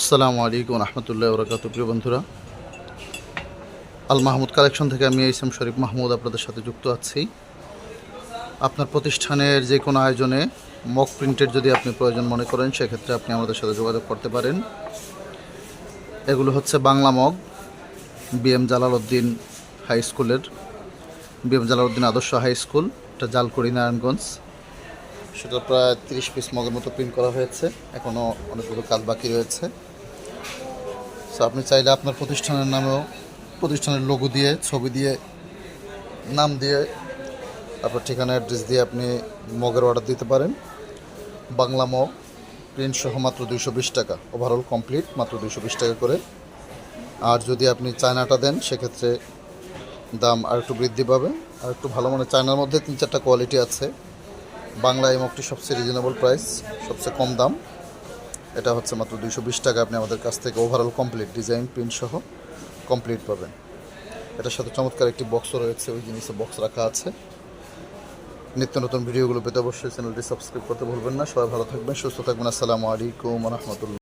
আসসালামু আলাইকুম রহমতুল্লাহ বরকাত প্রিয় বন্ধুরা, আল মাহমুদ কালেকশন থেকে আমি ইসলাম শরীফ মাহমুদ আপনাদের সাথে যুক্ত আছি। আপনার প্রতিষ্ঠানের যে কোনো আয়োজনে মক প্রিন্টের যদি আপনি প্রয়োজন মনে করেন, সেক্ষেত্রে আপনি আমাদের সাথে যোগাযোগ করতে পারেন। এগুলো হচ্ছে Bangla mug BM Jalaluddin high স্কুলের BM Jalaluddin Adarsha high school এটা জালকুড়ি নারায়ণগঞ্জ। সেটা প্রায় তিরিশ পিস মগের মতো প্রিন্ট করা হয়েছে। এখনও অনেকগুলো কাজ বাকি রয়েছে। সো আপনি চাইলে আপনার প্রতিষ্ঠানের নামেও প্রতিষ্ঠানের লোগো দিয়ে, ছবি দিয়ে, নাম দিয়ে আপনার ঠিকানা অ্যাড্রেস দিয়ে আপনি মগের অর্ডার দিতে পারেন। বাংলা মগ প্রিন্ট সহ মাত্র দুইশো বিশ টাকা। ওভারঅল কমপ্লিট মাত্র দুইশো বিশ টাকা করে। আর যদি আপনি চায়নাটা দেন, সেক্ষেত্রে দাম আর একটু বৃদ্ধি পাবে। আর একটু ভালো মানে চায়নার মধ্যে তিন চারটা কোয়ালিটি আছে। বাংলা এই মগটি সবচেয়ে রিজনেবল প্রাইস সবচেয়ে কম দাম। এটা হচ্ছে মাত্র দুইশো বিশ টাকা। আপনি আমাদের কাছ থেকে ওভারঅল কমপ্লিট ডিজাইন প্রিন্ট সহ কমপ্লিট পাবেন। এটার সাথে চমৎকার একটি বক্সও রয়েছে, ওই জিনিসে বক্স রাখা আছে। নিত্য নতুন ভিডিওগুলো পেতে অবশ্যই চ্যানেলটি সাবস্ক্রাইব করতে ভুলবেন না। সবাই ভালো থাকবেন, সুস্থ থাকবেন। আসসালামু আলাইকুম রহমতুল্লাহ।